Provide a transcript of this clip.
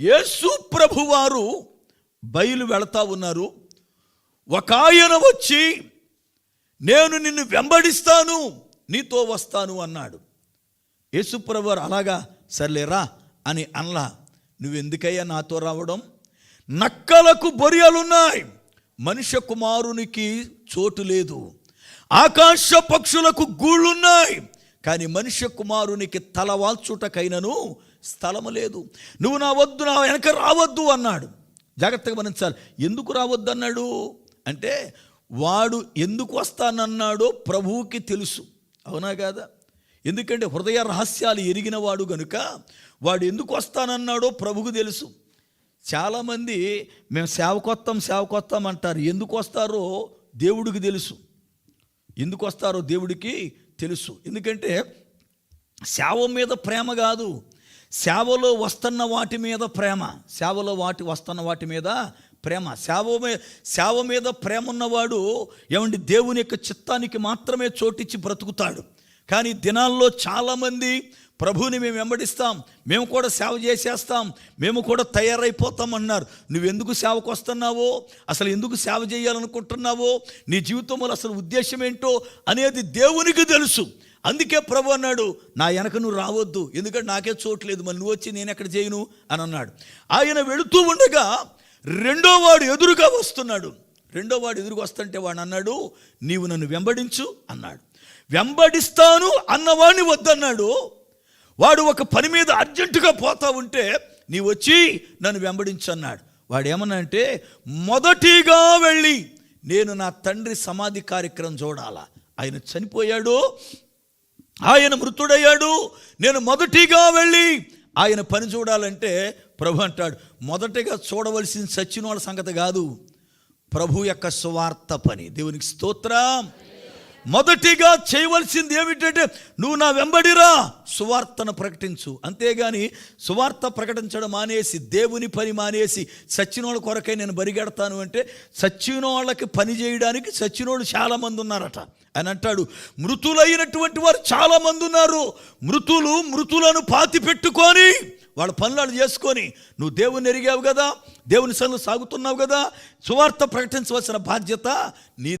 యేసు ప్రభువారు బయలు వెళతా ఉన్నారు. ఒక ఆయన వచ్చి నేను నిన్ను వెంబడిస్తాను నీతో వస్తాను అన్నాడు. యేసుప్రభువారు అలాగా సర్లేరా అని అనలా నువ్వెందుకయ్యా నాతో రావడం? నక్కలకు బొరియలున్నాయి. మనుష్య కుమారునికి చోటు లేదు. ఆకాశ పక్షులకు గూళ్ళున్నాయి. కానీ మనుష్య కుమారునికి తలవాల్చుటకైనను స్థలము లేదు. నువ్వు నా వద్దు నా వెనక రావద్దు అన్నాడు. జాగ్రత్తగా గమనించాలి. ఎందుకు రావద్దు అన్నాడు అంటే వాడు ఎందుకు వస్తానన్నాడో ప్రభువుకి తెలుసు. అవునా కాదా? ఎందుకంటే హృదయ రహస్యాలు ఎరిగిన వాడు గనుక వాడు ఎందుకు వస్తానన్నాడో ప్రభుకు తెలుసు. చాలామంది మేము సేవకొత్తాం సేవకొత్తాం అంటారు. ఎందుకు వస్తారో దేవుడికి తెలుసు. ఎందుకు వస్తారో దేవుడికి తెలుసు. ఎందుకంటే సేవ మీద ప్రేమ కాదు. సేవలో వస్తున్న వాటి మీద ప్రేమ. సేవలో వాటి వస్తున్న వాటి మీద ప్రేమ. సేవ మీద సేవ మీద ప్రేమ ఉన్నవాడు ఏమండి దేవుని యొక్క చిత్తానికి మాత్రమే చోటిచ్చి బ్రతుకుతాడు. కానీ దినాల్లో చాలామంది ప్రభువుని మేము వెంబడిస్తాం మేము కూడా సేవ చేసేస్తాం మేము కూడా తయారైపోతాం అన్నారు నువ్వెందుకు సేవకు వస్తున్నావో అసలు ఎందుకు సేవ చేయాలనుకుంటున్నావో నీ జీవితంలో అసలు ఉద్దేశం ఏంటో అనేది దేవునికి తెలుసు. అందుకే ప్రభు అన్నాడు నా వెనక నువ్వు రావద్దు ఎందుకంటే నాకే చోట్లేదు మరి నువ్వు వచ్చి నేను ఎక్కడ చేయను? అని అన్నాడు. ఆయన వెళుతూ ఉండగా రెండో వాడు ఎదురుగా వస్తున్నాడు. రెండో వాడు ఎదురుగా వస్తుంటే వాడు అన్నాడు నీవు నన్ను వెంబడించు అన్నాడు. వెంబడిస్తాను అన్నవాడిని వద్దన్నాడు వాడు ఒక పని మీద అర్జెంటుగా పోతా ఉంటే నీ వచ్చి నన్ను వెంబడించు అన్నాడు. వాడు ఏమన్నా అంటే మొదటిగా వెళ్ళి నేను నా తండ్రి సమాధి కార్యక్రమం చూడాలా. ఆయన చనిపోయాడు ఆయన మృతుడయ్యాడు. నేను మొదటిగా వెళ్ళి ఆయన పని చూడాలంటే ప్రభు అంటాడు మొదటగా చూడవలసిన సచ్చిన వాళ్ళ సంగతి కాదు. ప్రభు యొక్క స్వార్థ పని. దేవునికి స్తోత్రం. మొదటిగా చేయవలసింది ఏమిటంటే నువ్వు నా వెంబడిరా సువార్తను ప్రకటించు. అంతేగాని సువార్త ప్రకటించడం మానేసి దేవుని పని మానేసి సచ్చినోళ్ళ కొరకై నేను బరిగెడతాను అంటే సచ్చినోళ్ళకి పని చేయడానికి సచ్చినోళ్ళు చాలామంది ఉన్నారట. అని అంటాడు. మృతులైనటువంటి వారు చాలామంది ఉన్నారు. మృతులు మృతులను పాతి పెట్టుకొని వాళ్ళ పనులను చేసుకొని నువ్వు దేవుని ఎరిగావు కదా దేవుని సన్ను సాగుతున్నావు కదా సువార్త ప్రకటించవలసిన బాధ్యత నీ